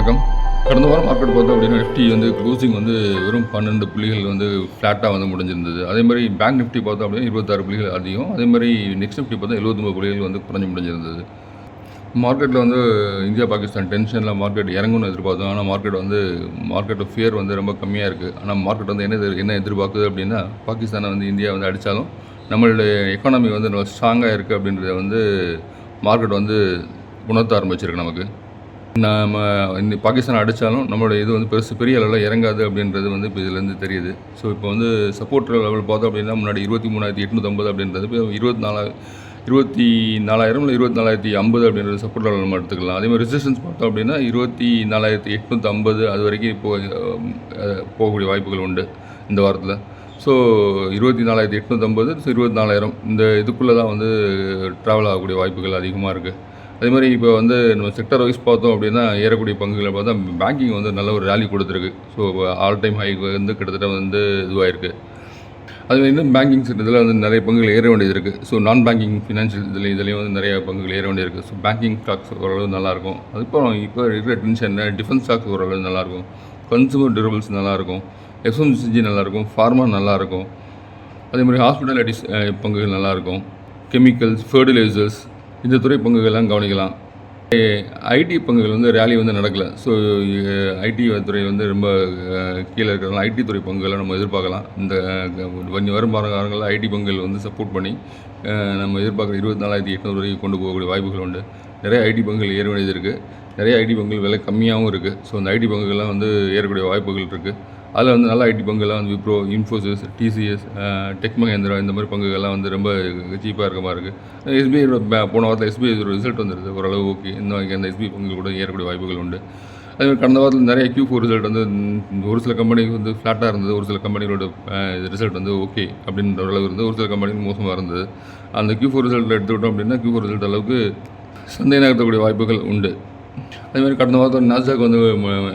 வணக்கம். கடந்த வாரம் மார்க்கெட் பார்த்தோம் அப்படின்னா நிஃப்டி வந்து க்ளோசிங் வந்து வெறும் பன்னெண்டு புள்ளிகள் வந்து ஃப்ளாட்டாக வந்து முடிஞ்சிருந்தது. அதே மாதிரி பேங்க் நிஃப்டி பார்த்தோம் அப்படின்னா இருபத்தாறு புள்ளிகள் அதிகம். அதே மாதிரி நெக்ஸ்ட் நிஃப்டி பார்த்தா எழுபத்தொம்பது புள்ளிகள் வந்து குறைஞ்சு முடிஞ்சிருந்தது. மார்க்கெட்டில் வந்து இந்தியா பாகிஸ்தான் டென்ஷனில் மார்க்கெட் இறங்கும்னு எதிர்பார்த்தோம். ஆனால் மார்க்கெட் வந்து மார்க்கெட் ஃபியர் வந்து ரொம்ப கம்மியாக இருக்குது ஆனால் மார்க்கெட் வந்து என்ன எதிர்- என்ன எதிர்பார்க்குது அப்படின்னா பாகிஸ்தானை வந்து இந்தியா வந்து அடித்தாலும் நம்மளுடைய எக்கானமி வந்து ஸ்ட்ராங்காக இருக்குது அப்படின்றத வந்து மார்க்கெட் வந்து உணர்த்த ஆரம்பிச்சிருக்கு நமக்கு. நம்ம இந்த பாகிஸ்தான் அடித்தாலும் நம்மளோட இது வந்து பெருசு பெரிய அளவில் இறங்காது அப்படின்றது வந்து இப்போ இதுலேருந்து தெரியுது. ஸோ இப்போ வந்து சப்போர்ட் லெவல் பார்த்தோம் அப்படின்னா முன்னாடி இருபத்தி மூணாயிரத்தி எட்நூற்றம்பது அப்படின்றது இப்போ இருபத்தி நாலா இருபத்தி நாலாயிரம் இல்லை இருபத்தி நாலாயிரத்தி ஐம்பது அப்படின்றது சப்போர்ட் லெவல் நம்ம எடுத்துக்கலாம். அதே மாதிரி ரெசிஸ்டன்ஸ் பார்த்தோம் அப்படின்னா இருபத்தி நாலாயிரத்தி எட்நூற்றி ஐம்பது அது வரைக்கும் இப்போ போகக்கூடிய வாய்ப்புகள் உண்டு இந்த வாரத்தில். ஸோ இருபத்தி நாலாயிரத்தி எட்நூற்றம்பது இருபத்தி நாலாயிரம் இந்த இதுக்குள்ளே தான் வந்து ட்ராவல் ஆகக்கூடிய வாய்ப்புகள் அதிகமாக இருக்குது அதே மாதிரி இப்போ வந்து நம்ம செக்டர் வைஸ் பார்த்தோம் அப்படின்னா ஏறக்கூடிய பங்குகளை பார்த்தா பேங்கிங் வந்து நல்ல ஒரு ரேலி கொடுத்துருக்கு. ஸோ ஆல் டைம் ஹை வந்து கிட்டத்தட்ட வந்து இதுவாயிருக்கு. அது இன்னும் பேங்கிங் இதில் வந்து நிறைய பங்குகள் ஏற வேண்டியது இருக்குது ஸோ நான் பேங்கிங் ஃபினான்ஷியல் இதில் இதுலேயும் வந்து நிறைய பங்குகள் ஏற வேண்டியது இருக்குது ஸோ பேங்கிங் ஸ்டாக்ஸ் ஓரளவு நல்லாயிருக்கும். அதுக்கப்புறம் இப்போ இருக்கிற டென்ஷன் டிஃபென்ஸ் ஸ்டாக்ஸ் ஓரளவு நல்லாயிருக்கும். கன்சூமர் டியூரபிள்ஸ் நல்லாயிருக்கும். எஃப்எம்சிஜி நல்லாயிருக்கும். ஃபார்மா நல்லாயிருக்கும். அதே மாதிரி ஹாஸ்பிட்டாலிட்டிஸ் பங்குகள் நல்லாயிருக்கும். கெமிக்கல்ஸ் ஃபர்டிலைசர்ஸ் இந்த துறை பங்குகள்லாம் கவனிக்கலாம். ஐடி பங்குகள் வந்து ரேலி வந்து நடக்கலை. ஸோ ஐடி துறை வந்து ரொம்ப கீழே இருக்கிறதுனால ஐடி துறை பங்குகளை நம்ம எதிர்பார்க்கலாம். இந்த வரும் வரும் காலங்களில் ஐடி பங்குகள் வந்து சப்போர்ட் பண்ணி நம்ம எதிர்பார்க்குற இருபத்தி நாலாயிரத்தி எட்நூறு வரைக்கும் கொண்டு போகக்கூடிய வாய்ப்புகள் உண்டு. நிறைய ஐடி பங்குகள் ஏற வேண்டியது இருக்குது நிறைய ஐடி பங்குகள் விலை கம்மியாகவும் இருக்குது ஸோ அந்த ஐடி பங்குகள்லாம் வந்து ஏறக்கூடிய வாய்ப்புகள் இருக்குது அதில் வந்து நல்ல ஐடி பங்குலாம் வந்து விப்ரோ இன்ஃபோசிஸ் டிசிஎஸ் டெக் மகேந்திரா இந்த மாதிரி பங்குகள்லாம் வந்து ரொம்ப சீப்பாக இருக்க மாதிரி இருக்குது எஸ்பிஐ போன வாரத்தில் எஸ்பிஐ ஒரு ரிசல்ட் வந்துருது ஓரளவு ஓகே இந்த மாதிரி அந்த எஸ்பிஐ பங்கு கூட ஏறக்கூடிய வாய்ப்புகள் உண்டு. அதே மாதிரி கடந்த வாரத்தில் நிறைய கியூ ஃபோர் ரிசல்ட் வந்து ஒரு சில கம்பெனிக்கு வந்து ஃப்ளாட்டாக இருந்தது. ஒரு சில கம்பெனிகளோட ரிசல்ட் வந்து ஓகே அப்படின்ற அளவு இருந்தது. ஒரு சில கம்பெனிக்கு மோசமாக இருந்தது. அந்த கியூ ஃபோர் ரிசல்ட்டில் எடுத்துக்கிட்டோம் அப்படின்னா கியூ ஃபோர் ரிசல்ட் அளவுக்கு சந்தை நகர்த்தக்கூடிய வாய்ப்புகள் உண்டு. அதேமாதிரி கடந்த வாரத்தில் நாஸ்டாக் வந்து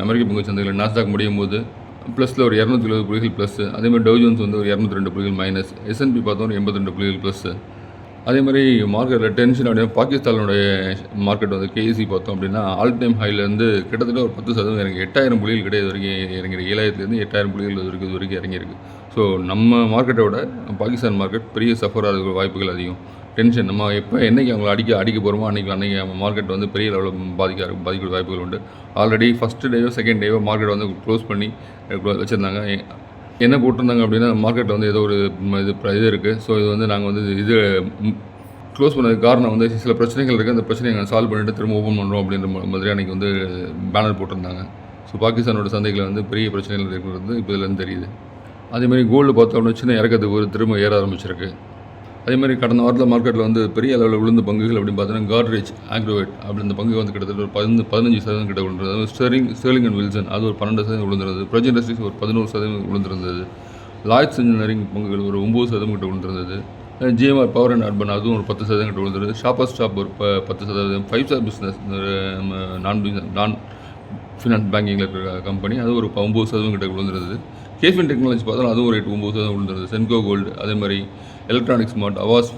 அமெரிக்க பங்கு சந்தைகளில் நாஸ்டாக் முடியும் போது ப்ளஸில் ஒரு இரநூத்தி எழுபது புள்ளிகள் ப்ளஸ் அதே மாதிரி ஜோன்ஸ் வந்து ஒரு இரநூத்தி ரெண்டு புள்ளிகள் மைனஸ் எஸ்என்பி பார்த்தோம் ஒரு எண்பத்தி ரெண்டு புள்ளிகள் ப்ளஸ் அதே மாதிரி மார்க்கெட்டில் டென்ஷன் அப்படின்னா பாகிஸ்தானுடைய மார்க்கெட் வந்து கேசி பார்த்தோம் அப்படின்னா ஆல் டைம் ஹைலேருந்து கிட்டத்தட்ட ஒரு பத்து சதவீதம் இறங்கி எட்டாயிரம் புள்ளிகள் கிடையாது வரைக்கும் இறங்கிருக்கு ஏழாயிரத்துலேருந்து எட்டாயிரம் புள்ளிகள் இது வரைக்கும் இது வரைக்கும் இறங்கியிருக்கு. ஸோ நம்ம மார்க்கெட்டோட பாகிஸ்தான் மார்க்கெட் பெரிய சஃபர் ஆகிறதுக்கு வாய்ப்புகள் அதிகம். டென்ஷன். நம்ம எப்போ என்றைக்கு அவங்கள அடிக்க அடிக்க போகிறோமோ அன்றைக்கி அன்றைக்கி நம்ம மார்க்கெட் வந்து பெரிய லெவலில் பாதிக்க பாதிக்கிற வாய்ப்புகள் உண்டு. ஆல்ரெடி ஃபஸ்ட்டு டேவோ செகண்ட் டேவோ மார்க்கெட் வந்து க்ளோஸ் பண்ணி வச்சுருந்தாங்க. என்ன போட்டிருந்தாங்க அப்படின்னா மார்க்கெட்டில் வந்து ஏதோ ஒரு இது ப- இது இருக்குது ஸோ இது வந்து நாங்கள் வந்து இது க்ளோஸ் பண்ணதுக்கு காரணம் வந்து சில பிரச்சனைகள் இருக்குது அந்த பிரச்சனையை நாங்கள் சால்வ் பண்ணிட்டு திரும்ப ஓப்பன் பண்ணுறோம் அப்படின்ற மாதிரி அன்றைக்கி வந்து பேனர் போட்டிருந்தாங்க. ஸோ பாகிஸ்தானோட சந்தைகளில் வந்து பெரிய பிரச்சனைகள் இருக்கிறது இப்போ இதுலேருந்து தெரியுது. அதேமாதிரி கோல்டு பார்த்தோம்னு சின்ன இறக்கத்துக்கு ஒரு திரும்ப ஏற ஆரம்பிச்சிருக்கு. அதே மாதிரி கடந்த வாரத்தில் மார்க்கெட்டில் வந்து பெரிய அளவில் விழுந்த பங்குகள் அப்படின்னு பார்த்தீங்கன்னா காட்ரேஜ் ஆக்ரோவேட் அப்படி இந்த பங்கு வந்து கிட்டத்தட்ட ஒரு பதினஞ்சு பதினஞ்சு சதவீதம் கிட்ட விழுந்தது ஸ்டெரிங் ஸ்டெர்லிங் அண்ட் வில்சன் அது ஒரு பன்னெண்டு சதவீதம் விழுந்திருந்தது பிரஜ் இண்டஸ்ட்ரீஸ் ஒரு பதினோரு சதவீதம் விழுந்திருந்தது லாய்ட்ஸ் இன்ஜினியரிங் பங்குகள் ஒரு ஒம்பது சதவீதம் கிட்ட விழுந்திருந்தது ஜிஎம்ஆர் பவர் அண்ட் அர்பன் அதுவும் ஒரு பத்து சதவீதம் கிட்ட விழுந்தது ஷாப்பர் ஸ்டாப் ஒரு ப பத்து சதவீதம். ஃபைவ் ஸ்டார் பிஸ்னஸ் நான் பிஸ்னஸ் நான் ஃபினான்ஸ் பேங்கிங்கில் இருக்கிற கம்பெனி அது ஒரு ஒம்பது சதவீதம் கிட்ட விழுந்திருந்தது கேஃபின் டெக்னாலஜி பார்த்தாலும் அதுவும் ஒரு எட்டு ஒம்பது சதவீதம் விழுந்திருந்தது சென்கோ கோல்டு அதே மாதிரி எலக்ட்ரானிக்ஸ் மார்ட் அவாஸ்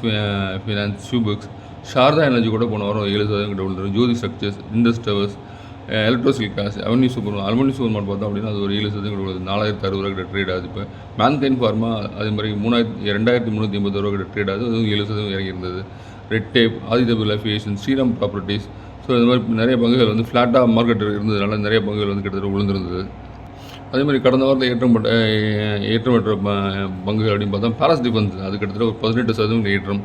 ஃபினான்ஸ் ஷூபுக்ஸ் சாரதா எனர்ஜி கூட போன வாரம் ஏழு சதவீதம் கிட்ட விழுந்துரும். Jyoti structures Indus towers electrosteel காசு அவென்யூ சூப்பர் அலுமினி சூப்பர் மார்ட் பார்த்தோம் அப்படின்னா அது ஒரு ஏழு சதவீதம் கிட்ட விழுது. நாலாயிரத்து அறுபது ரூபா கிட்ட ட்ரேட் ஆகுது இப்போ. மேன்கைன் ஃபார்மா அதே மாதிரி மூணாயிரத்தி ரெண்டாயிரத்தி முந்நூற்றி ஐம்பது ரூபா கிட்ட ட்ரேட் ஆகுது. அதுவும் ஏழு சதவீதம் இறங்கி இருந்தது. ரெட் டேப் ஆதித்ய லைஃபியேஷன் ஸ்ரீராம் ப்ராப்பர்ட்டிஸ் ஸோ இந்த மாதிரி நிறைய பங்குகள் வந்து ஃப்ளாட்டாக மார்க்கெட் இருந்ததுனால நிறைய பங்குகள் வந்து கிட்டத்தட்ட விழுந்திருந்தது. அதே மாதிரி கடந்த வாரத்தில் ஏற்றப்பட்ட ஏற்றப்பட்ட ப- பங்குகள் அப்படின்னு பார்த்தா பாரஸ் டிஃபென்ஸ் அது கிட்டத்தட்ட ஒரு பதினெட்டு சதவீதம் ஏற்றம்.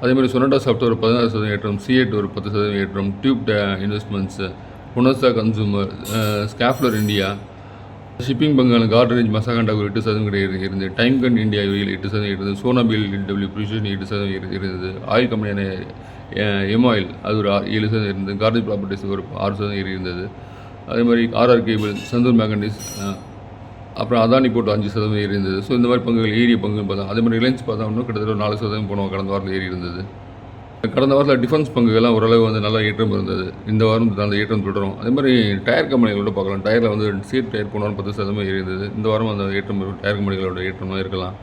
அதே மாதிரி சொனட்டா சாஃப்ட்வேர் ஒரு பதினாறு சதவீதம் ஏற்றம் சிஎட் ஒரு பத்து சதவீதம் ஏற்றம் டியூப் இன்வெஸ்ட்மெண்ட்ஸு புனஸ்தா கன்சூமர் ஸ்கேஃப்லர் இந்தியா ஷிப்பிங் பங்கான கார்டரேஜ் மசாகண்டா ஒரு எட்டு சதவீதம் கிடையாது இருந்தது. டைம் கன் இந்தியா இவையில் எட்டு சதவீதம் இருந்தது சோனாபில் டபிள்யூ ப்ரிஷன் எட்டு சதவீதம் இரு- இருந்தது ஆயில் கம்பெனியான எமாயில் அது ஒரு ஏழு சதவீதம் இருந்தது கார்டேஜ் ப்ராப்பர்ட்டிஸ் ஒரு ஆறு சதவீதம் இருந்தது அதே மாதிரி ஆர்ஆர் கேபிள் சந்தூர் மேகண்டிஸ் அப்புறம் அதானி போட்டு அஞ்சு சதவீதம் ஏறி இருந்தது. ஸோ இந்த மாதிரி பங்குகள் ஏறிய பங்கு பார்த்தா அதே மாதிரி ரிலையன்ஸ் பார்த்தோம்னா கிட்டத்தட்ட நாலு சதவீதம் போன கடந்த வாரத்தில் ஏறி இருந்தது. கடந்த வாரத்தில் டிஃபென்ஸ் பங்குகள்லாம் ஓரளவு வந்து நல்லா ஏற்றம் இருந்தது. இந்த வாரம் அந்த ஏற்றம் தொடரும். அதே மாதிரி டயர் கம்பெனிகளோட பார்க்கலாம். டயரில் வந்து சீட் டயர் போன வாரம் பத்து சதவீதம் ஏறி இருந்தது. இந்த வாரம் அந்த ஏற்றம் டயர் கம்பெனிகளோட ஏற்றமாக இருக்கலாம்.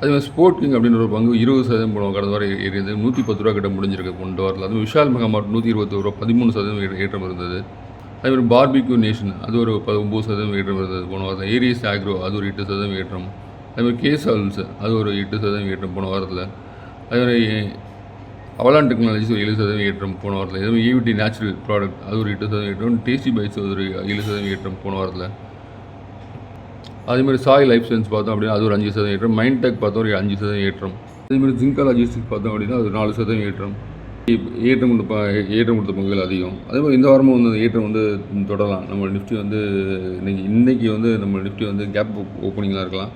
அதே மாதிரி ஸ்போர்ட் கிங் அப்படின்ற ஒரு பங்கு இருபது சதவீதம் போன கடந்த வாரம் ஏறி இருந்தது. நூற்றி பத்து ரூபா கிட்ட முடிஞ்சிருக்கு. கொண்டு வாரத்தில். அதுவும் விஷால் மெகாமார்ட் நூற்றி இருபத்தி ரூபா பதிமூணு சதவீதம் ஏற்றம் இருந்தது. அதுமாதிரி பார்பிக்யூ நேஷன் அது ஒரு ஒம்பது சதவீதம் ஏற்றம் இருந்தது போன வாரத்தில் ஏரியஸ் ஆக்ரோ அது ஒரு எட்டு சதவீதம் ஏற்றம். அதுமாதிரி கேஸ் ஆல்ஸ் அது ஒரு எட்டு சதவீதம் ஏற்றம் போன வாரத்தில். அதுமாதிரி அவலான் டெக்னாலஜிஸ் ஒரு ஏழு சதவீதம் ஏற்றம் போன வாரத்தில். இதே மாதிரி நேச்சுரல் ப்ராடக்ட் அது ஒரு எட்டு சதவீதம் ஏற்றம். டேஸ்டி பைட்ஸ் ஒரு ஏழு சதவீதம் ஏற்றம் போன வாரத்தில். அதே மாதிரி சாய் லைஃப் சயின்ஸ் பார்த்தோம் அப்படின்னா அது ஒரு அஞ்சு சதவீதம் ஏற்றம். மைண்ட் டெக் பார்த்தோம் ஒரு அஞ்சு சதவீதம் ஏற்றம். அதேமாதிரி ஜிங்கா லாஜிஸ்டிக் பார்த்தோம் அப்படின்னா அது நாலு சதவீதம் ஏற்றம். ஏற்றம் கொண்டு ப- ஏற்றம் கொடுத்த பங்குகள் அதிகம். அதே மாதிரி இந்த வாரமும் வந்து ஏற்றம் வந்து தொடரலாம். நம்ம நிஃப்டி வந்து இன்னைக்கு இன்றைக்கி வந்து நம்ம நிஃப்டி வந்து கேப் ஓப்பனிங்லாம் இருக்கலாம்.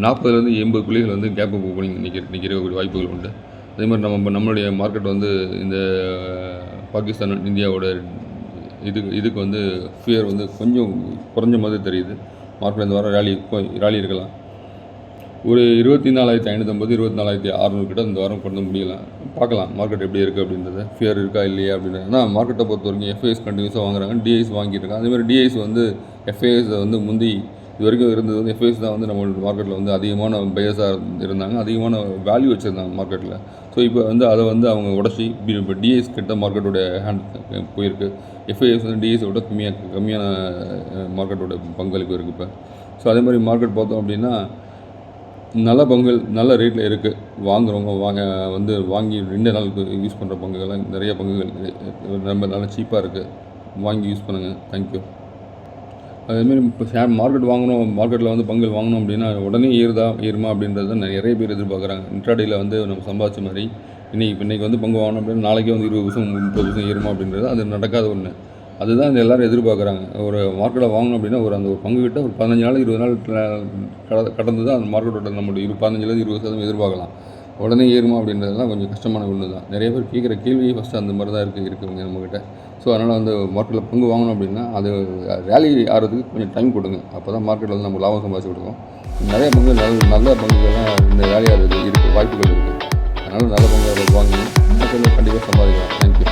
நாற்பதுலேருந்து எண்பது புள்ளிகள் வந்து கேப் ஓப்பனிங் நிற்க நிற்கிறக்கூடிய வாய்ப்புகள் உண்டு. அதே மாதிரி நம்ம நம்மளுடைய மார்க்கெட் வந்து இந்த பாகிஸ்தான் இந்தியாவோட இது இதுக்கு வந்து ஃபியர் வந்து கொஞ்சம் குறைஞ்ச மாதிரி தெரியுது. மார்க்கெட் இந்த வாரம் ரேலி ரேலி இருக்கலாம். ஒரு இருபத்தி நாலாயிரத்தி ஐநூற்றம்பது இருபத்தி நாலாயிரத்தி அறநூறு கிட்ட இந்த வாரம் கொண்டு வந்து முடியலாம். பார்க்கலாம். மார்க்கெட் எப்படி இருக்குது அப்படின்றது. ஃபியர் இருக்கா இல்லையா அப்படின்றது ஆனால் மார்க்கெட்டை பொறுத்த வரைக்கும் எஃப்ஐஎஸ் கண்டினியூஸாக வாங்குறாங்க. டிஐஸ் வாங்கியிருக்காங்க. அதே மாதிரி டிஐஸ் வந்து எஃப்ஐஎஸ் வந்து முந்தி இது வரைக்கும் இருந்தது வந்து எஃப்ஐஎஸ் தான் வந்து நம்மளோட மார்க்கெட்டில் வந்து அதிகமான பயஸாக இருந்தாங்க. அதிகமான வேல்யூ வச்சுருந்தாங்க மார்க்கெட்டில் ஸோ இப்போ வந்து அதை வந்து அவங்க உடச்சி இப்போ டிஎஸ் கிட்ட மார்க்கெட்டோட ஹேண்ட் போயிருக்கு. எஃப்ஐஎஸ் வந்து டிஐஸை விட கம்மியாக கம்மியான மார்க்கெட்டோட பங்களிப்பு இருக்குது இப்போ. ஸோ அதே மாதிரி மார்க்கெட் பார்த்தோம் அப்படின்னா நல்ல பங்குகள் நல்ல ரேட்டில் இருக்குது வாங்குறவங்க வாங்க வந்து வாங்கி ரெண்டு நாளுக்கு யூஸ் பண்ணுற பங்குகள்லாம் நிறைய பங்குகள் ரொம்ப நல்லா சீப்பாக இருக்குது வாங்கி யூஸ் பண்ணுங்கள் தேங்க்யூ அதேமாரி இப்போ ஷேர் மார்க்கெட் வாங்கணும் மார்க்கெட்டில் வந்து பங்குகள் வாங்கணும் அப்படின்னா உடனே ஏறுதா ஏறுமா அப்படின்றத நிறைய பேர் எதிர்பார்க்குறாங்க. இன்ட்ராடேயில் வந்து நம்ம சம்பாதிச்ச மாதிரி இன்றைக்கி இப்போ இன்றைக்கி வந்து பங்கு வாங்கணும் அப்படின்னா நாளைக்கே வந்து இருபது வருஷம் முப்பது வருஷம் ஏறுமா அப்படின்றது அது நடக்காத ஒன்று அதுதான் இந்த எல்லாரும் எதிர்பார்க்குறாங்க. ஒரு மார்க்கெட்டை வாங்கணும் அப்படின்னா ஒரு அந்த ஒரு பங்கு கிட்ட ஒரு பதினஞ்சு நாள் இருபது நாள் கட- கடந்து தான் அந்த மார்க்கெட்டோட நம்மளுடைய இரு பதினஞ்சுலேருந்து இருபது சதவீதம் எதிர்பார்க்கலாம். உடனே ஏறுமா அப்படின்றதுலாம் கொஞ்சம் கஷ்டமான ஒன்று தான். நிறைய பேர் கேட்குற கேள்வியே ஃபஸ்ட்டு அந்த மாதிரி தான் இருக்குது இருக்குங்க நம்மக்கிட்ட ஸோ அதனால் வந்து மார்க்கெட்டில் பங்கு வாங்கணும் அப்படின்னா அது ரேலி ஆகிறதுக்கு கொஞ்சம் டைம் கொடுங்க. அப்போ தான் மார்க்கெட்டில் வந்து நம்ம லாபம் சம்பாதிச்சு கொடுக்கும் நிறைய பங்கு நல்ல நல்ல பங்குகள்லாம் இந்த ரேலி ஆகிறது இருக்குது வாய்ப்புகள் இருக்குது அதனால் நல்ல பங்கு வாங்கி மார்க்கெட்டில் கண்டிப்பாக சம்பாதிக்கலாம் தேங்க்யூ